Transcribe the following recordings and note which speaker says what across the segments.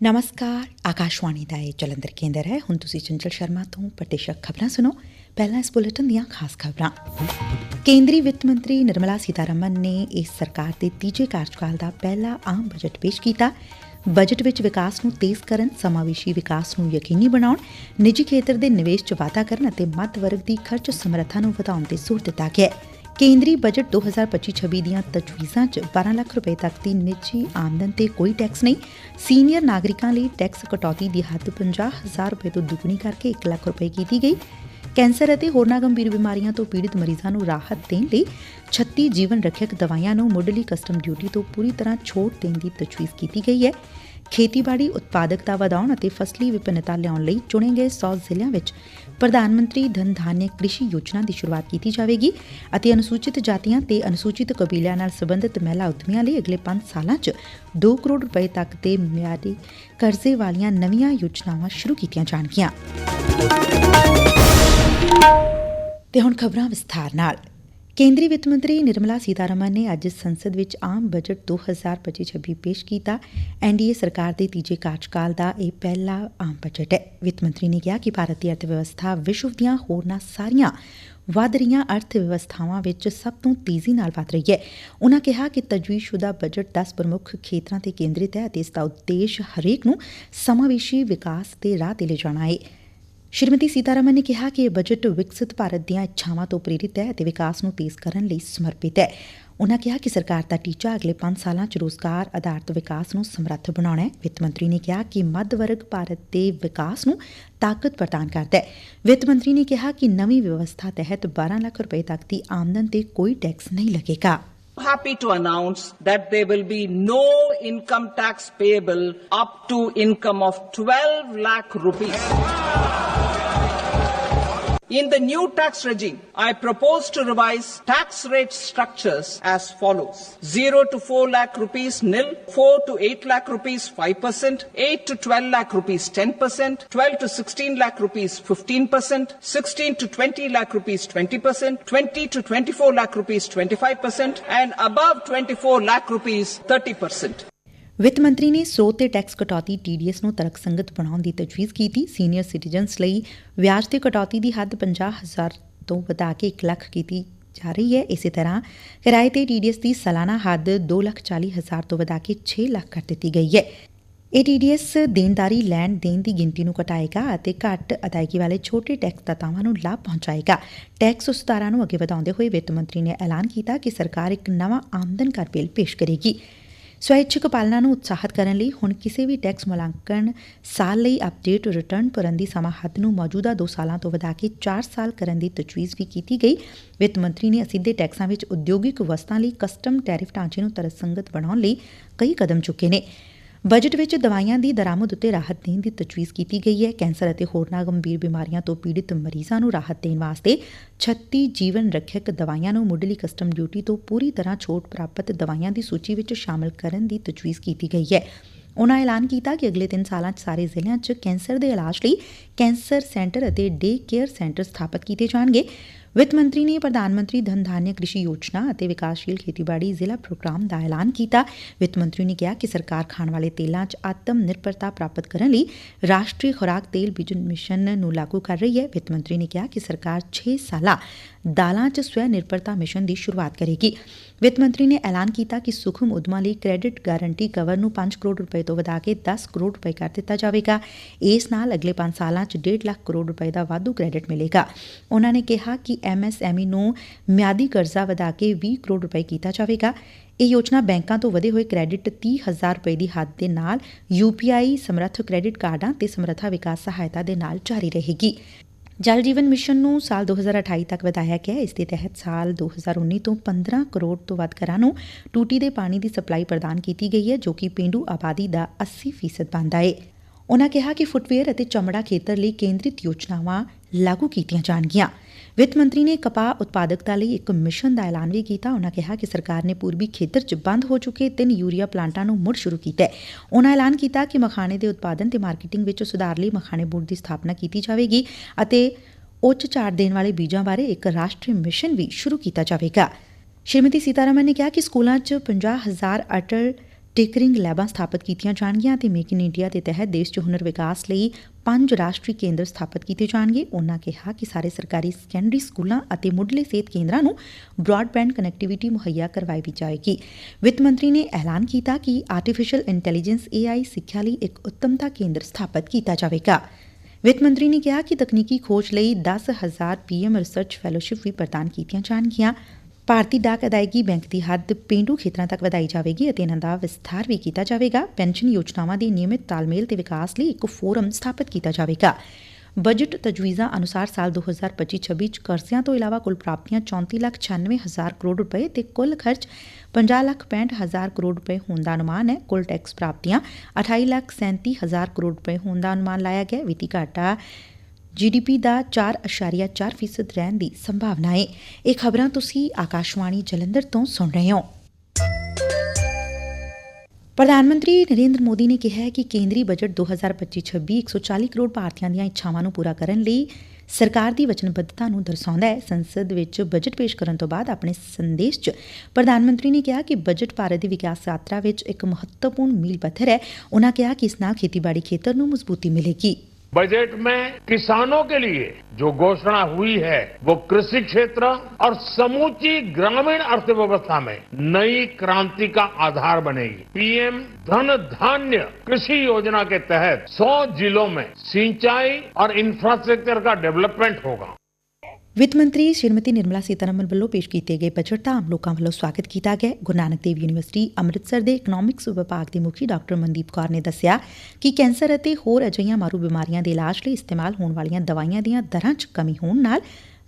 Speaker 1: ਨਮਸਕਾਰ ਆਕਾਸ਼ਵਾਣੀ ਦਾ ਇਹ ਜਲੰਧਰ ਕੇਂਦਰ ਹੈ ਹੁਣ ਤੁਸੀਂ ਚੰਚਲ ਸ਼ਰਮਾ ਤੋਂ ਪ੍ਰਤੀਸ਼ਕ ਖਬਰਾਂ ਸੁਣੋ ਪਹਿਲਾਂ ਇਸ ਬੁਲੇਟਿਨ ਦੀਆਂ ਖਾਸ ਖਬਰਾਂ ਕੇਂਦਰੀ ਵਿੱਤ ਮੰਤਰੀ ਨਿਰਮਲਾ ਸੀਤਾਰਮਨ ਨੇ ਇਸ ਸਰਕਾਰ ਦੇ ਤੀਜੇ ਕਾਰਜਕਾਲ ਦਾ ਪਹਿਲਾ ਆਮ ਬਜਟ ਪੇਸ਼ ਕੀਤਾ ਬਜਟ ਵਿੱਚ ਵਿਕਾਸ ਨੂੰ ਤੇਜ਼ ਕਰਨ ਸਮਾਵੇਸ਼ੀ ਵਿਕਾਸ ਨੂੰ ਯਕੀਨੀ ਬਣਾਉਣ ਨਿੱਜੀ ਖੇਤਰ ਦੇ ਨਿਵੇਸ਼ 'ਚ ਵਾਧਾ ਕਰਨ ਅਤੇ ਮੱਧ ਵਰਗ ਦੀ ਖਰਚ ਸਮਰੱਥਾ ਨੂੰ ਵਧਾਉਣ ਤੇ ਜ਼ੋਰ ਦਿੱਤਾ ਗਿਆ ਹੈ ਕੇਂਦਰੀ ਬਜਟ 2025-26 ਦੀਆਂ ਤਜਵੀਜ਼ਾਂ 'ਚ 12 ਲੱਖ ਰੁਪਏ ਤੱਕ ਦੀ ਨਿੱਜੀ ਆਮਦਨ ਤੇ ਕੋਈ ਟੈਕਸ ਨਹੀਂ। ਸੀਨੀਅਰ ਨਾਗਰਿਕਾਂ ਲਈ ਟੈਕਸ ਕਟੌਤੀ ਦੀ ਹੱਦ 50000 ਰੁਪਏ ਤੋਂ ਦੁੱਗਣੀ ਕਰਕੇ 1 ਲੱਖ ਰੁਪਏ ਕੀਤੀ ਗਈ। ਕੈਂਸਰ ਅਤੇ ਹੋਰਨਾਂ ਗੰਭੀਰ ਬਿਮਾਰੀਆਂ ਤੋਂ ਪੀੜਿਤ ਮਰੀਜ਼ਾਂ ਨੂੰ ਰਾਹਤ ਦੇਣ ਲਈ 36 ਜੀਵਨ ਰੱਖਿਅਕ ਦਵਾਈਆਂ ਨੂੰ ਮੁੱਢਲੀ ਕਸਟਮ ਡਿਊਟੀ ਤੋਂ ਪੂਰੀ ਤਰ੍ਹਾਂ ਛੋਟ ਦੇਣ ਦੀ ਤਜਵੀਜ਼ ਕੀਤੀ ਗਈ ਹੈ। ਖੇਤੀਬਾੜੀ, ਉਤਪਾਦਕਤਾ ਵਧਾਉਣ ਅਤੇ ਫਸਲੀ ਵਿਭਿੰਨਤਾ ਲਿਆਉਣ ਲਈ ਚੁਣੇ ਗਏ 100 ਜ਼ਿਲ੍ਹਿਆਂ ਵਿੱਚ ਪ੍ਰਧਾਨ ਮੰਤਰੀ ਧਨ ਧਾਨਯ ਕ੍ਰਿਸ਼ੀ ਯੋਜਨਾ ਦੀ ਸ਼ੁਰੂਆਤ ਕੀਤੀ ਜਾਵੇਗੀ ਅਤੇ ਅਨੁਸੂਚਿਤ ਜਾਤੀਆਂ ਤੇ ਅਨੁਸੂਚਿਤ ਕਬੀਲਿਆਂ ਨਾਲ ਸੰਬੰਧਿਤ ਮਹਿਲਾ ਉਦਮੀਆਂ ਲਈ ਅਗਲੇ 5 ਸਾਲਾਂ 'ਚ 2 ਕਰੋੜ ਰੁਪਏ ਤੱਕ ਦੇ ਮਿਆਦੀ ਕਰਜ਼ੇ ਵਾਲੀਆਂ ਨਵੀਆਂ ਯੋਜਨਾਵਾਂ ਸ਼ੁਰੂ ਕੀਤੀਆਂ ਜਾਣਗੀਆਂ। ਤੇ ਹੁਣ ਖਬਰਾਂ ਵਿਸਥਾਰ ਨਾਲ। ਕੇਂਦਰੀ ਵਿੱਤ ਮੰਤਰੀ ਨਿਰਮਲਾ ਸੀਤਾਰਮਨ ਨੇ ਅੱਜ ਸੰਸਦ ਵਿੱਚ ਆਮ ਬਜਟ 2025-26 ਪੇਸ਼ ਕੀਤਾ। ਐਨਡੀਏ ਸਰਕਾਰ ਦੇ ਤੀਜੇ ਕਾਰਜਕਾਲ ਦਾ ਇਹ ਪਹਿਲਾ ਆਮ ਬਜਟ ਹੈ। ਵਿੱਤ ਮੰਤਰੀ ਨੇ ਕਿਹਾ ਕਿ ਭਾਰਤ ਦੀ ਅਰਥ ਵਿਵਸਥਾ ਵਿਸ਼ਵ ਦੀਆਂ ਹੋਰਨਾਂ ਸਾਰੀਆਂ ਵਧ ਰਹੀਆਂ ਅਰਥ ਵਿਵਸਥਾਵਾਂ ਵਿੱਚ ਸਭ ਤੋਂ ਤੇਜ਼ੀ ਨਾਲ ਵਧ ਰਹੀ ਹੈ। ਉਨਾਂ ਕਿਹਾ ਕਿ ਤਜਵੀਜ਼ਸ਼ੁਦਾ ਬਜਟ 10 ਪ੍ਰਮੁੱਖ ਖੇਤਰਾਂ ਤੇ ਕੇਂਦਰਿਤ ਹੈ ਅਤੇ ਇਸ ਦਾ ਉਦੇਸ਼ ਹਰੇਕ ਨੂੰ ਸਮਾਵੇਸ਼ੀ ਵਿਕਾਸ ਦੇ ਰਾਹ ਤੇ ਲਿਜਾਣਾ ਹੈ। ਸ਼੍ਰੀਮਤੀ ਸੀਤਾਰਮਨ ਨੇ ਕਿਹਾ ਕਿ ਇਹ ਬਜਟ ਵਿਕਸਿਤ ਭਾਰਤ ਦੀਆਂ ਇੱਛਾਵਾਂ ਤੋਂ ਪ੍ਰੇਰਿਤ ਹੈ ਅਤੇ ਵਿਕਾਸ ਨੂੰ ਤੇਜ਼ ਕਰਨ ਲਈ ਸਮਰਪਿਤ ਹੈ। ਉਨਾਂ ਕਿਹਾ ਕਿ ਸਰਕਾਰ ਦਾ ਟੀਚਾ ਅਗਲੇ 5 ਸਾਲਾਂ 'ਚ ਰੋਜ਼ਗਾਰ ਆਧਾਰਿਤ ਵਿਕਾਸ ਨੂੰ ਸਮਰੱਥ ਬਣਾਉਣਾ ਹੈ। ਵਿੱਤ ਮੰਤਰੀ ਨੇ ਕਿਹਾ ਕਿ ਮੱਧ ਵਰਗ ਭਾਰਤ ਦੇ ਵਿਕਾਸ ਨੂੰ ਤਾਕਤ ਪ੍ਰਦਾਨ ਕਰਦਾ ਹੈ। ਵਿੱਤ ਮੰਤਰੀ ਨੇ ਕਿਹਾ ਕਿ ਨਵੀਂ ਵਿਵਸਥਾ ਤਹਿਤ 12 ਲੱਖ ਰੁਪਏ ਤੱਕ ਦੀ ਆਮਦਨ ਤੇ ਕੋਈ ਟੈਕਸ ਨਹੀਂ ਲੱਗੇਗਾ।
Speaker 2: Happy to announce that there will be no income tax payable up to income of 12 lakh rupees. In the new tax regime, I propose to revise tax rate structures as follows. 0 to 4 lakh rupees nil, 4 to 8 lakh rupees 5%, 8 to 12 lakh rupees 10%, 12 to 16 lakh rupees 15%, 16 to 20 lakh rupees 20%, 20 to 24 lakh rupees 25%, and above 24 lakh rupees 30%.
Speaker 1: ਵਿੱਤ ਮੰਤਰੀ ਨੇ ਸੋਧ ਤੇ tax ਕਟੌਤੀ TDS ਨੂੰ ਤਰਕਸੰਗਤ ਬਣਾਉਣ ਦੀ ਤਜਵੀਜ਼ ਕੀਤੀ। ਸੀਨੀਅਰ ਸਿਟੀਜ਼ਨਸ ਲਈ ਵਿਆਜ ਤੇ ਕਟੌਤੀ ਦੀ ਹੱਦ 50000 ਤੋਂ ਵਧਾ ਕੇ 1 ਲੱਖ ਕੀਤੀ ਜਾ ਰਹੀ ਹੈ। ਇਸੇ ਤਰ੍ਹਾਂ ਕਿਰਾਏ ਤੇ ਟੀਡੀਐਸ ਦੀ ਸਾਲਾਨਾ ਹੱਦ 240000 ਤੋਂ ਵਧਾ ਕੇ 6 ਲੱਖ ਕਰ ਦਿੱਤੀ ਗਈ ਹੈ। ਇਹ ਟੀਡੀਐਸ ਦੇਣਦਾਰੀ ਲੈਣ ਦੇਣ ਦੀ ਗਿਣਤੀ ਨੂੰ ਘਟਾਏਗਾ ਅਤੇ ਘੱਟ ਅਦਾਇਗੀ ਵਾਲੇ ਛੋਟੇ ਟੈਕਸ ਦਾਤਾਵਾਂ ਨੂੰ ਲਾਭ ਪਹੁੰਚਾਏਗਾ। ਟੈਕਸ ਸੁਧਾਰਾਂ ਨੂੰ ਅੱਗੇ ਵਧਾਉਂਦੇ ਹੋਏ ਵਿੱਤ ਮੰਤਰੀ ਨੇ ਐਲਾਨ ਕੀਤਾ ਕਿ ਸਰਕਾਰ ਇੱਕ ਨਵਾਂ ਆਮਦਨ ਕਰ ਬਿੱਲ ਪੇਸ਼ ਕਰੇਗੀ। ਸਵੈਚਿਕ ਪਾਲਣਾ ਨੂੰ ਉਤਸ਼ਾਹਿਤ ਕਰਨ ਲਈ ਹੁਣ ਕਿਸੇ ਵੀ ਟੈਕਸ ਮੁਲਾਂਕਣ ਸਾਲ ਲਈ ਅਪਡੇਟ ਰਿਟਰਨ ਭਰਨ ਦੀ ਸਮਾਂ ਹੱਦ ਨੂੰ ਮੌਜੂਦਾ 2 ਸਾਲਾਂ ਤੋਂ ਵਧਾ ਕੇ 4 ਸਾਲ ਕਰਨ ਦੀ ਤਜਵੀਜ਼ ਵੀ ਕੀਤੀ ਗਈ। ਵਿੱਤ ਮੰਤਰੀ ਨੇ ਅਸਿੱਧੇ ਟੈਕਸਾਂ ਵਿੱਚ ਉਦਯੋਗਿਕ ਵਸਤਾਂ ਲਈ ਕਸਟਮ ਟੈਰਿਫ ਢਾਂਚੇ ਨੂੰ ਤਰਸੰਗਤ ਬਣਾਉਣ ਲਈ ਕਈ ਕਦਮ ਚੁੱਕੇ ਨੇ। ਬਜਟ ਵਿੱਚ ਦਵਾਈਆਂ ਦੀ ਦਰਾਮਦ ਉੱਤੇ ਰਾਹਤ ਦੇਣ ਦੀ ਤਜਵੀਜ਼ ਕੀਤੀ ਗਈ ਹੈ। ਕੈਂਸਰ ਅਤੇ ਹੋਰਨਾਂ ਗੰਭੀਰ ਬਿਮਾਰੀਆਂ ਤੋਂ ਪੀੜਿਤ ਮਰੀਜ਼ਾਂ ਨੂੰ ਰਾਹਤ ਦੇਣ ਵਾਸਤੇ 36 ਜੀਵਨ ਰੱਖਿਅਕ ਦਵਾਈਆਂ ਨੂੰ ਮੁੱਢਲੀ ਕਸਟਮ ਡਿਊਟੀ ਤੋਂ ਪੂਰੀ ਤਰ੍ਹਾਂ ਛੋਟ ਪ੍ਰਾਪਤ ਦਵਾਈਆਂ ਦੀ ਸੂਚੀ ਵਿੱਚ ਸ਼ਾਮਲ ਕਰਨ ਦੀ ਤਜਵੀਜ਼ ਕੀਤੀ ਗਈ ਹੈ। ਉਨ੍ਹਾਂ ਐਲਾਨ ਕੀਤਾ ਕਿ ਅਗਲੇ 3 ਸਾਲਾਂ 'ਚ ਸਾਰੇ ਜ਼ਿਲ੍ਹਿਆਂ 'ਚ ਕੈਂਸਰ ਦੇ ਇਲਾਜ ਲਈ ਕੈਂਸਰ ਸੈਂਟਰ ਅਤੇ ਡੇ ਕੇਅਰ ਸੈਂਟਰ ਸਥਾਪਿਤ ਕੀਤੇ ਜਾਣਗੇ। ਵਿੱਤ ਮੰਤਰੀ ਨੇ ਪ੍ਰਧਾਨ ਮੰਤਰੀ ਧਨ ਧਾਨਯ ਕ੍ਰਿਸ਼ੀ ਯੋਜਨਾ ਅਤੇ ਵਿਕਾਸਸ਼ੀਲ ਖੇਤੀਬਾੜੀ ਜ਼ਿਲ੍ਹਾ ਪ੍ਰੋਗਰਾਮ ਦਾ ਐਲਾਨ ਕੀਤਾ। ਵਿੱਤ ਮੰਤਰੀ ਨੇ ਕਿਹਾ ਕਿ ਸਰਕਾਰ ਖਾਣ ਵਾਲੇ ਤੇਲਾਂ 'ਚ ਆਤਮ ਨਿਰਭਰਤਾ ਪ੍ਰਾਪਤ ਕਰਨ ਲਈ ਰਾਸ਼ਟਰੀ ਖੁਰਾਕ ਤੇਲ ਵਿਜਨ ਮਿਸ਼ਨ ਨੂੰ ਲਾਗੂ ਕਰ ਰਹੀ ਹੈ। ਵਿੱਤ ਮੰਤਰੀ ਨੇ ਕਿਹਾ ਕਿ ਸਰਕਾਰ 6 ਸਾਲਾ ਦਾਲਾਂ 'ਚ ਸਵੈ ਨਿਰਭਰਤਾ ਮਿਸ਼ਨ ਦੀ ਸ਼ੁਰੂਆਤ ਕਰੇਗੀ। ਵਿੱਤ ਮੰਤਰੀ ਨੇ ਐਲਾਨ ਕੀਤਾ ਕਿ ਸੁਖਮ ਉਦਮਾਂ ਲਈ ਕ੍ਰੈਡਿਟ ਗਾਰੰਟੀ ਕਵਰ ਨੂੰ 5 ਕਰੋੜ ਰੁਪਏ ਤੋਂ ਵਧਾ ਕੇ 10 ਕਰੋੜ ਰੁਪਏ ਕਰ ਦਿੱਤਾ ਜਾਵੇਗਾ। ਇਸ ਨਾਲ ਅਗਲੇ 5 ਸਾਲਾਂ 'ਚ 1.5 ਲੱਖ ਕਰੋੜ ਰੁਪਏ ਦਾ ਵਾਧੂ ਕ੍ਰੈਡਿਟ ਮਿਲੇਗਾ। ਉਹਨਾਂ ਨੇ ਕਿਹਾ ਕਿ ਐਮਐਸਐਮਈ ਨੂੰ ਮਿਆਦੀ ਕਰਜ਼ਾ ਵਧਾ ਕੇ 20 ਕਰੋੜ ਰੁਪਏ ਕੀਤਾ ਜਾਵੇਗਾ। ਇਹ ਯੋਜਨਾ ਬੈਂਕਾਂ ਤੋਂ ਵਧੇ ਹੋਏ ਕ੍ਰੈਡਿਟ 30000 ਰੁਪਏ ਦੀ ਹੱਦ ਦੇ ਨਾਲ ਯੂਪੀਆਈ ਸਮਰੱਥ ਕ੍ਰੈਡਿਟ ਕਾਰਡਾਂ ਤੇ ਸਮਰੱਥਾ ਵਿਕਾਸ ਸਹਾਇਤਾ ਦੇ ਨਾਲ ਜਾਰੀ ਰਹੇਗੀ। ਜਲ ਜੀਵਨ ਮਿਸ਼ਨ ਨੂੰ ਸਾਲ 2028 ਤੱਕ ਵਧਾਇਆ ਗਿਆ ਇਸ ਦੇ ਤਹਿਤ ਸਾਲ 2019 ਤੋਂ 15 ਕਰੋੜ ਤੋਂ ਵੱਧ ਘਰਾਂ ਨੂੰ ਟੂਟੀ ਦੇ ਪਾਣੀ ਦੀ ਸਪਲਾਈ ਪ੍ਰਦਾਨ ਕੀਤੀ ਗਈ ਹੈ, ਜੋ ਕਿ ਪੇਂਡੂ ਆਬਾਦੀ ਦਾ 80% ਬਣਦਾ ਹੈ। ਉਨ੍ਹਾਂ ਕਿਹਾ ਕਿ ਫੁੱਟਵੇਅਰ ਅਤੇ ਚਮੜਾ ਖੇਤਰ ਲਈ ਕੇਂਦਰਿਤ ਯੋਜਨਾਵਾਂ ਲਾਗੂ ਕੀਤੀਆਂ ਜਾਣਗੀਆਂ। ਵਿੱਤ ਮੰਤਰੀ ਨੇ ਕਪਾਹ ਉਤਪਾਦਕਤਾ ਲਈ ਇੱਕ ਮਿਸ਼ਨ ਦਾ ਐਲਾਨ ਵੀ ਕੀਤਾ। ਉਨ੍ਹਾਂ ਕਿਹਾ ਕਿ ਸਰਕਾਰ ਨੇ ਪੂਰਬੀ ਖੇਤਰ 'ਚ ਬੰਦ ਹੋ ਚੁੱਕੇ ਤਿੰਨ ਯੂਰੀਆ ਪਲਾਂਟਾਂ ਨੂੰ ਮੁੜ ਸ਼ੁਰੂ ਕੀਤਾ ਹੈ। ਉਨ੍ਹਾਂ ਐਲਾਨ ਕੀਤਾ ਕਿ ਮਖਾਣੇ ਦੇ ਉਤਪਾਦਨ ਤੇ ਮਾਰਕੀਟਿੰਗ ਵਿੱਚ ਸੁਧਾਰ ਲਈ ਮਖਾਣੇ ਬੋਰਡ ਦੀ ਸਥਾਪਨਾ ਕੀਤੀ ਜਾਵੇਗੀ ਅਤੇ ਉੱਚ ਝਾੜ ਦੇਣ ਵਾਲੇ ਬੀਜਾਂ ਬਾਰੇ ਇੱਕ ਰਾਸ਼ਟਰੀ ਮਿਸ਼ਨ ਵੀ ਸ਼ੁਰੂ ਕੀਤਾ ਜਾਵੇਗਾ। ਸ਼੍ਰੀਮਤੀ ਸੀਤਾਰਮਨ ਨੇ ਕਿਹਾ ਕਿ ਸਕੂਲਾਂ 'ਚ 50000 ਅਟਲ ਟਿਕਰਿੰਗ ਲੈਬਾਂ ਸਥਾਪਿਤ ਕੀਤੀਆਂ ਜਾਣਗੀਆਂ ਤੇ ਮੇਕ ਇਨ ਇੰਡੀਆ ਦੇ ਤਹਿਤ ਦੇਸ਼ 'ਚ ਹੁਨਰ ਵਿਕਾਸ ਲਈ ਪੰਜ ਰਾਸ਼ਟਰੀ ਕੇਂਦਰ ਸਥਾਪਿਤ ਕੀਤੇ ਜਾਣਗੇ। ਉਨ੍ਹਾਂ ਕਿਹਾ ਕਿ ਸਾਰੇ ਸਰਕਾਰੀ ਸੈਕੰਡਰੀ ਸਕੂਲਾਂ ਅਤੇ ਮੁੱਢਲੇ ਸਿਹਤ ਕੇਂਦਰਾਂ ਨੂੰ ਬ੍ਰਾਡਬੈਂਡ ਕਨੈਕਟੀਵਿਟੀ ਮੁਹੱਈਆ ਕਰਵਾਈ ਵੀ ਜਾਏਗੀ। ਵਿੱਤ ਮੰਤਰੀ ਨੇ ਐਲਾਨ ਕੀਤਾ ਕਿ ਆਰਟੀਫੀਸ਼ੀਅਲ ਇੰਟੈਲੀਜੈਂਸ AI ਸਿੱਖਿਆ ਲਈ ਇੱਕ ਉੱਤਮਤਾ ਕੇਂਦਰ ਸਥਾਪਿਤ ਕੀਤਾ ਜਾਵੇਗਾ। ਵਿੱਤ ਮੰਤਰੀ ਨੇ ਕਿਹਾ ਕਿ ਤਕਨੀਕੀ ਖੋਜ ਲਈ 10000 ਪੀਐਮ ਰਿਸਰਚ ਫੈਲੋਸ਼ਿਪ ਵੀ ਪ੍ਰਦਾਨ ਕੀਤੀਆਂ ਜਾਣਗੀਆਂ। ਭਾਰਤੀ ਡਾਕ ਅਦਾਇਗੀ ਬੈਂਕ ਦੀ ਹੱਦ ਪੇਂਡੂ ਖੇਤਰਾਂ ਤੱਕ ਵਧਾਈ ਜਾਵੇਗੀ ਅਤੇ ਇਹਨਾਂ ਦਾ ਵਿਸਥਾਰ ਵੀ ਕੀਤਾ ਜਾਵੇਗਾ। ਪੈਨਸ਼ਨ ਯੋਜਨਾਵਾਂ ਦੇ ਨਿਯਮਿਤ ਤਾਲਮੇਲ ਤੇ ਵਿਕਾਸ ਲਈ ਇੱਕ ਫੋਰਮ ਸਥਾਪਿਤ ਕੀਤਾ ਜਾਵੇਗਾ। ਬਜਟ ਤਜਵੀਜ਼ਾਂ ਅਨੁਸਾਰ ਸਾਲ 2025-26 ਚ ਕਰਜ਼ਿਆਂ ਤੋਂ ਇਲਾਵਾ ਕੁੱਲ ਪ੍ਰਾਪਤੀਆਂ 34 ਲੱਖ 96 ਹਜ਼ਾਰ ਕਰੋੜ ਰੁਪਏ ਤੇ ਕੁੱਲ ਖਰਚ 50 ਲੱਖ 65 ਹਜ਼ਾਰ ਕਰੋੜ ਰੁਪਏ ਹੋਣ ਦਾ ਅਨੁਮਾਨ ਹੈ। ਕੁੱਲ ਟੈਕਸ ਪ੍ਰਾਪਤੀਆਂ 28 ਲੱਖ 37 ਹਜ਼ਾਰ ਕਰੋੜ ਰੁਪਏ ਹੋਣ ਦਾ ਅਨੁਮਾਨ ਲਾਇਆ ਗਿਆ। ਵਿੱਤੀ ਘਾਟਾ ਜੀਡੀਪੀ ਦਾ 4.4 ਫੀਸਦ ਰਹਿਣ ਦੀ ਸੰਭਾਵਨਾ ਹੈ ਇਹ ਖਬਰਾਂ ਤੁਸੀਂ ਆਕਾਸ਼ਵਾਣੀ ਜਲੰਧਰ ਤੋਂ ਸੁਣ ਰਹੇ ਹੋ। ਪ੍ਰਧਾਨ ਮੰਤਰੀ ਨਰੇਂਦਰ ਮੋਦੀ ਨੇ ਕਿਹਾ ਹੈ ਕਿ ਕੇਂਦਰੀ ਬਜਟ 2025-26 140 ਕਰੋੜ ਭਾਰਤੀਆਂ ਦੀਆਂ ਇੱਛਾਵਾਂ ਨੂੰ ਪੂਰਾ ਕਰਨ ਲਈ ਸਰਕਾਰ ਦੀ ਵਚਨਬੱਧਤਾ ਨੂੰ ਦਰਸਾਉਂਦਾ ਹੈ। ਸੰਸਦ ਵਿੱਚ ਬਜਟ ਪੇਸ਼ ਕਰਨ ਤੋਂ ਬਾਅਦ ਆਪਣੇ ਸੰਦੇਸ਼ 'ਚ ਪ੍ਰਧਾਨ ਮੰਤਰੀ ਨੇ ਕਿਹਾ ਕਿ ਬਜਟ ਭਾਰਤ ਦੀ ਵਿਕਾਸ ਯਾਤਰਾ ਵਿੱਚ ਇੱਕ ਮਹੱਤਵਪੂਰਨ ਮੀਲ ਪੱਥਰ ਹੈ। ਉਨ੍ਹਾਂ ਕਿਹਾ ਕਿ ਇਸ ਨਾਲ ਖੇਤੀਬਾੜੀ ਖੇਤਰ ਨੂੰ ਮਜ਼ਬੂਤੀ ਮਿਲੇਗੀ।
Speaker 3: बजट में किसानों के लिए जो घोषणा हुई है, वो कृषि क्षेत्र और समूची ग्रामीण अर्थव्यवस्था में नई क्रांति का आधार बनेगी। पीएम धन धान्य कृषि योजना के तहत 100 जिलों में सिंचाई और इंफ्रास्ट्रक्चर का डेवलपमेंट होगा।
Speaker 1: ਵਿੱਤ ਮੰਤਰੀ ਸ਼੍ਰੀਮਤੀ ਨਿਰਮਲਾ ਸੀਤਾਰਮਨ ਵੱਲੋਂ ਪੇਸ਼ ਕੀਤੇ ਗਏ ਬਜਟ ਦਾ ਆਮ ਲੋਕਾਂ ਵੱਲੋਂ ਸਵਾਗਤ ਕੀਤਾ ਗਿਆ ਗੁਰੂ ਨਾਨਕ ਦੇਵ ਯੂਨੀਵਰਸਿਟੀ, ਅੰਮ੍ਰਿਤਸਰ ਦੇ ਇਕਨੋਮਿਕਸ ਵਿਭਾਗ ਦੇ ਮੁਖੀ ਡਾਕਟਰ ਮਨਦੀਪ ਕੌਰ ਨੇ ਦੱਸਿਆ ਕਿ ਕੈਂਸਰ ਅਤੇ ਹੋਰ ਅਜਿਹੀਆਂ ਮਾਰੂ ਬਿਮਾਰੀਆਂ ਦੇ ਇਲਾਜ ਲਈ ਇਸਤੇਮਾਲ ਹੋਣ ਵਾਲੀਆਂ ਦਵਾਈਆਂ ਦੀਆਂ ਦਰਾਂ 'ਚ ਕਮੀ ਹੋਣ ਨਾਲ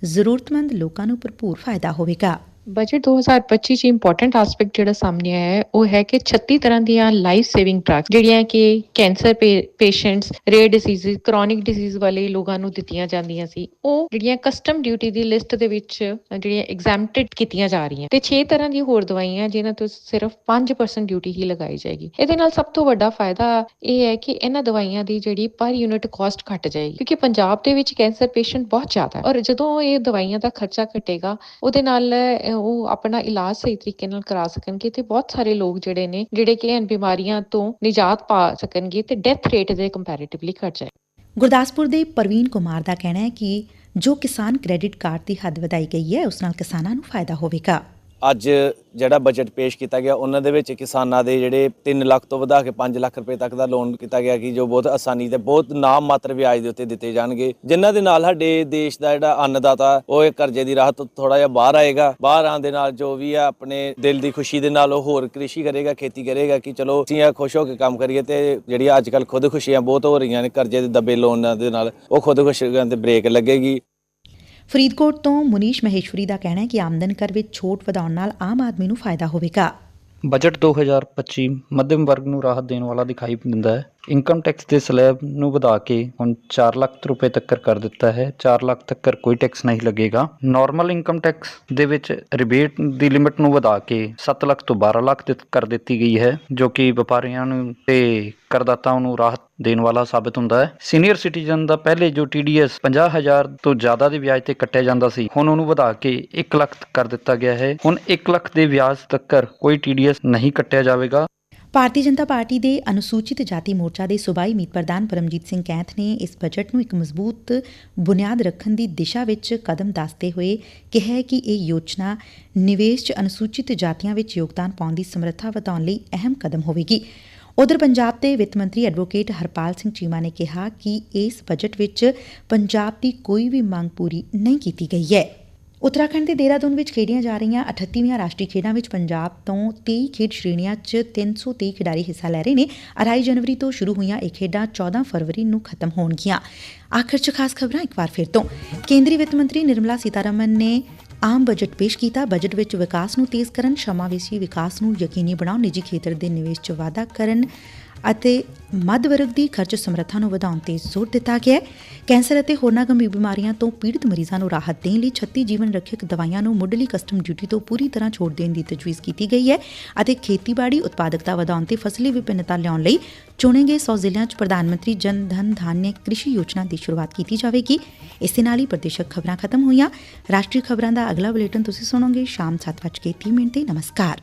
Speaker 1: ਜ਼ਰੂਰਤਮੰਦ ਲੋਕਾਂ ਨੂੰ ਭਰਪੂਰ ਫਾਇਦਾ ਹੋਵੇਗਾ।
Speaker 4: ਬਜਟ 2025 ਚ ਇੰਪੋਰਟੈਂਟ ਐਸਪੈਕਟ ਜਿਹੜਾ ਸਾਹਮਣੇ ਆਇਆ ਹੈ, ਉਹ ਹੈ ਕਿ 36 ਤਰ੍ਹਾਂ ਦੀਆਂ ਲਾਈਫ ਸੇਵਿੰਗ ਡਰੱਗਸ ਜਿਹੜੀਆਂ ਕਿ cancer patients rare diseases chronic disease ਵਾਲੇ ਲੋਕਾਂ ਨੂੰ ਦਿੱਤੀਆਂ ਜਾਂਦੀਆਂ ਸੀ, ਉਹ ਜਿਹੜੀਆਂ ਕਸਟਮ ਡਿਊਟੀ ਦੀ ਲਿਸਟ ਦੇ ਵਿੱਚ ਜਿਹੜੀਆਂ ਐਗਜ਼ੈਂਪਟਡ ਕੀਤੀਆਂ ਜਾ ਰਹੀਆਂ। ਤੇ 6 ਤਰ੍ਹਾਂ ਦੀ ਹੋਰ ਦਵਾਈਆਂ, ਜਿਨ੍ਹਾਂ ਤੋਂ ਸਿਰਫ 5% ਡਿਊਟੀ ਹੀ ਲਗਾਈ ਜਾਏਗੀ। ਇਹਦੇ ਨਾਲ ਸਭ ਤੋਂ ਵੱਡਾ ਫਾਇਦਾ ਇਹ ਹੈ ਕਿ ਇਹਨਾਂ ਦਵਾਈਆਂ ਦੀ ਜਿਹੜੀ ਪਰ ਯੂਨਿਟ ਕਾਸਟ ਘਟ ਜਾਏਗੀ, ਕਿਉਂਕਿ ਪੰਜਾਬ ਦੇ ਵਿੱਚ ਕੈਂਸਰ ਪੇਸ਼ੈਂਟ ਬਹੁਤ ਜ਼ਿਆਦਾ ਹੈ। ਔਰ ਜਦੋਂ ਇਹ ਦਵਾਈਆਂ ਦਾ ਖਰਚਾ ਘਟੇਗਾ, ਉਹਦੇ ਨਾਲ ਉਹ ਆਪਣਾ ਇਲਾਜ ਸਹੀ ਤਰੀਕੇ ਨਾਲ ਕਰਾ ਸਕਣਗੇ ਤੇ ਬਹੁਤ ਸਾਰੇ ਲੋਕ ਜਿਹੜੇ ਨੇ, ਜਿਹੜੇ ਕਿ ਇਹਨਾਂ ਬਿਮਾਰੀਆਂ ਤੋਂ ਨਿਜਾਤ ਪਾ ਸਕਣਗੇ ਤੇ ਡੈਥ ਰੇਟ ਦੇ ਕੰਪੈਰੀਟਿਵਲੀ ਘਟ ਜਾਏ।
Speaker 1: ਗੁਰਦਾਸਪੁਰ ਦੇ ਪ੍ਰਵੀਨ ਕੁਮਾਰ ਦਾ ਕਹਿਣਾ ਹੈ ਕਿ ਜੋ ਕਿਸਾਨ ਕ੍ਰੈਡਿਟ ਕਾਰਡ ਦੀ ਹੱਦ ਵਧਾਈ ਗਈ ਹੈ, ਉਸ ਨਾਲ ਕਿਸਾਨਾਂ ਨੂੰ ਫਾਇਦਾ ਹੋਵੇਗਾ।
Speaker 5: ਅੱਜ ਜਿਹੜਾ ਬਜਟ ਪੇਸ਼ ਕੀਤਾ ਗਿਆ, ਉਹਨਾਂ ਦੇ ਵਿੱਚ ਕਿਸਾਨਾਂ ਦੇ ਜਿਹੜੇ 3 ਲੱਖ ਤੋਂ ਵਧਾ ਕੇ 5 ਲੱਖ ਰੁਪਏ ਤੱਕ ਦਾ ਲੋਨ ਕੀਤਾ ਗਿਆ ਕਿ ਜੋ ਬਹੁਤ ਆਸਾਨੀ ਤੇ ਬਹੁਤ ਨਾਮ ਮਾਤਰ ਵਿਆਜ ਦੇ ਉੱਤੇ ਦਿੱਤੇ ਜਾਣਗੇ। ਜਿਨ੍ਹਾਂ ਦੇ ਨਾਲ ਸਾਡੇ ਦੇਸ਼ ਦਾ ਜਿਹੜਾ ਅੰਨਦਾਤਾ, ਉਹ ਇਹ ਕਰਜ਼ੇ ਦੀ ਰਾਹਤ ਤੋਂ ਥੋੜਾ ਜਿਹਾ ਬਾਹਰ ਆਏਗਾ। ਬਾਹਰ ਆਉਣ ਦੇ ਨਾਲ ਜੋ ਵੀ ਆ, ਆਪਣੇ ਦਿਲ ਦੀ ਖੁਸ਼ੀ ਦੇ ਨਾਲ ਉਹ ਹੋਰ ਕ੍ਰਿਸ਼ੀ ਕਰੇਗਾ, ਖੇਤੀ ਕਰੇਗਾ ਕਿ ਚਲੋ ਅਸੀਂ ਆ ਖੁਸ਼ ਹੋ ਕੇ ਕੰਮ ਕਰੀਏ ਤੇ ਜਿਹੜੀਆਂ ਅੱਜ ਕੱਲ ਖੁਦਕੁਸ਼ੀਆਂ ਬਹੁਤ ਹੋ ਰਹੀਆਂ ਨੇ ਕਰਜ਼ੇ ਦੇ ਦੱਬੇ ਲੋਨਾਂ ਦੇ ਨਾਲ, ਉਹ ਖੁਦਕੁਸ਼ੀਆਂ ਤੇ ਬ੍ਰੇਕ ਲੱਗੇਗੀ।
Speaker 1: ਫਰੀਦਕੋਟ ਤੋਂ ਮੁਨੀਸ਼ ਮਹੇਸ਼ਵਰੀ ਦਾ ਕਹਿਣਾ ਹੈ ਕਿ ਆਮਦਨ ਕਰ ਵਿੱਚ ਛੋਟ ਵਧਾਉਣ ਨਾਲ ਆਮ ਆਦਮੀ ਨੂੰ ਫਾਇਦਾ ਹੋਵੇਗਾ।
Speaker 6: ਬਜਟ 2025 ਮੱਧਮ ਵਰਗ ਨੂੰ ਰਾਹਤ ਦੇਣ ਵਾਲਾ ਦਿਖਾਈ ਦਿੰਦਾ ਹੈ। ਇਨਕਮ ਟੈਕਸ ਦੇ ਸਲੈਬ ਨੂੰ ਵਧਾ ਕੇ ਹੁਣ 4 ਲੱਖ ਰੁਪਏ ਤੱਕ ਕਰ ਦਿੱਤਾ ਹੈ। 4 ਲੱਖ ਤੱਕ ਕੋਈ ਟੈਕਸ ਨਹੀਂ ਲੱਗੇਗਾ। ਨਾਰਮਲ ਇਨਕਮ ਟੈਕਸ ਦੇ ਵਿੱਚ ਰਿਬੇਟ ਦੀ ਲਿਮਿਟ ਨੂੰ ਵਧਾ ਕੇ 7 ਲੱਖ ਤੋਂ 12 ਲੱਖ ਤੱਕ ਕਰ ਦਿੱਤੀ ਗਈ ਹੈ, ਜੋ ਕਿ ਵਪਾਰੀਆਂ ਨੂੰ ਤੇ ਕਰਦਾਤਾਵਾਂ ਨੂੰ ਰਾਹਤ ਦੇਣ ਵਾਲਾ ਸਾਬਤ ਹੁੰਦਾ ਹੈ। ਸੀਨੀਅਰ ਸਿਟੀਜ਼ਨ ਦਾ ਪਹਿਲੇ ਜੋ TDS 50000 ਤੋਂ ਜ਼ਿਆਦਾ ਦੇ ਵਿਆਜ ਤੇ ਕੱਟਿਆ ਜਾਂਦਾ ਸੀ, ਹੁਣ ਉਹਨੂੰ ਵਧਾ ਕੇ 1 ਲੱਖ ਕਰ ਦਿੱਤਾ ਗਿਆ ਹੈ। ਹੁਣ 1 ਲੱਖ ਦੇ ਵਿਆਜ ਤੱਕ ਕੋਈ TDS ਨਹੀਂ ਕੱਟਿਆ ਜਾਵੇਗਾ।
Speaker 1: ਭਾਰਤੀ ਜਨਤਾ ਪਾਰਟੀ ਦੇ ਅਨੁਸੂਚਿਤ ਜਾਤੀ ਮੋਰਚਾ ਦੇ ਸੁਬਾਈ ਮੀਤ ਪ੍ਰਧਾਨ ਪਰਮਜੀਤ ਸਿੰਘ ਕੈਂਥ ਨੇ ਇਸ ਬਜਟ ਨੂੰ ਇੱਕ ਮਜ਼ਬੂਤ ਬੁਨਿਆਦ ਰੱਖਣ ਦੀ ਦਿਸ਼ਾ ਵਿੱਚ ਕਦਮ ਦੱਸਦੇ ਹੋਏ ਕਿਹਾ ਕਿ ਇਹ ਯੋਜਨਾ ਨਿਵੇਸ਼ 'ਚ ਅਨੁਸੂਚਿਤ ਜਾਤੀਆਂ ਵਿੱਚ ਯੋਗਦਾਨ ਪਾਉਣ ਦੀ ਸਮਰੱਥਾ ਵਧਾਉਣ ਲਈ ਅਹਿਮ ਕਦਮ ਹੋਵੇਗੀ। ਉਧਰ ਪੰਜਾਬ ਦੇ ਵਿੱਤ ਮੰਤਰੀ ਐਡਵੋਕੇਟ ਹਰਪਾਲ ਸਿੰਘ ਚੀਮਾ ਨੇ ਕਿਹਾ ਕਿ ਇਸ ਬਜਟ ਵਿੱਚ ਪੰਜਾਬ ਦੀ ਕੋਈ ਵੀ ਮੰਗ ਪੂਰੀ ਨਹੀਂ ਕੀਤੀ ਗਈ ਹੈ। ਉਤਰਾਖੰਡ ਦੇ ਦੇਹਰਾਦੂਨ ਵਿੱਚ ਖੇਡੀਆਂ ਜਾ ਰਹੀਆਂ 38ਵੀਆਂ ਰਾਸ਼ਟਰੀ ਖੇਡਾਂ ਵਿੱਚ ਪੰਜਾਬ ਤੋਂ 23 ਖੇਡ ਸ਼੍ਰੇਣੀਆਂ 'ਚ 323 ਖਿਡਾਰੀ ਹਿੱਸਾ ਲੈ ਰਹੇ ਨੇ। 28 ਜਨਵਰੀ ਤੋਂ ਸ਼ੁਰੂ ਹੋਈਆਂ ਇਹ ਖੇਡਾਂ 14 ਫਰਵਰੀ ਨੂੰ ਖਤਮ ਹੋਣਗੀਆਂ। ਆਖਰ 'ਚ ਖਾਸ ਖਬਰਾਂ ਇੱਕ ਵਾਰ ਫਿਰ ਤੋਂ। ਕੇਂਦਰੀ ਵਿੱਤ ਮੰਤਰੀ ਨਿਰਮਲਾ ਸੀਤਾਰਮਨ ਨੇ ਆਮ ਬਜਟ ਪੇਸ਼ ਕੀਤਾ। ਬਜਟ ਵਿੱਚ ਵਿਕਾਸ ਨੂੰ ਤੇਜ਼ ਕਰਨ, ਸਮਾਵੇਸ਼ੀ ਵਿਕਾਸ ਨੂੰ ਯਕੀਨੀ ਬਣਾਉਣ, ਨਿੱਜੀ ਖੇਤਰ ਦੇ ਨਿਵੇਸ਼ 'ਚ ਵਾਧਾ ਕਰਨ ਅਤੇ ਮੱਧ ਵਰਗ ਦੀ ਖਰਚ ਸਮਰੱਥਾ ਨੂੰ ਵਧਾਉਣ ਤੇ ਜ਼ੋਰ ਦਿੱਤਾ ਗਿਆ ਹੈ। ਕੈਂਸਰ ਅਤੇ ਹੋਰਨਾਂ ਗੰਭੀਰ ਬਿਮਾਰੀਆਂ ਤੋਂ ਪੀੜਤ ਮਰੀਜ਼ਾਂ ਨੂੰ ਰਾਹਤ ਦੇਣ ਲਈ 36 ਜੀਵਨ ਰੱਖਿਅਕ ਦਵਾਈਆਂ ਨੂੰ ਮੁੱਢਲੀ ਕਸਟਮ ਡਿਊਟੀ ਤੋਂ ਪੂਰੀ ਤਰ੍ਹਾਂ ਛੋੜ ਦੇਣ ਦੀ ਤਜਵੀਜ਼ ਕੀਤੀ ਗਈ ਹੈ ਅਤੇ ਖੇਤੀਬਾੜੀ ਉਤਪਾਦਕਤਾ ਵਧਾਉਣ ਤੇ ਫਸਲੀ ਵਿਭਿੰਨਤਾ ਲਿਆਉਣ ਲਈ ਚੁਣੇ ਗਏ 100 ਜ਼ਿਲ੍ਹਿਆਂ 'ਚ ਪ੍ਰਧਾਨ ਮੰਤਰੀ ਜਨ ਧਨ ਧਾਨਯ ਕ੍ਰਿਸ਼ੀ ਯੋਜਨਾ ਦੀ ਸ਼ੁਰੂਆਤ ਕੀਤੀ ਜਾਵੇਗੀ। ਇਸ ਦੇ ਨਾਲ ਹੀ ਪ੍ਰਦੇਸ਼ਕ ਖਬਰਾਂ ਖਤਮ ਹੋਈਆਂ। ਰਾਸ਼ਟਰੀ ਖਬਰਾਂ ਦਾ ਅਗਲਾ ਬੁਲੇਟਿਨ ਤੁਸੀਂ ਸੁਣੋਗੇ ਸ਼ਾਮ 7:30 ਮਿੰਟ। ਤੇ ਨਮਸਕਾਰ।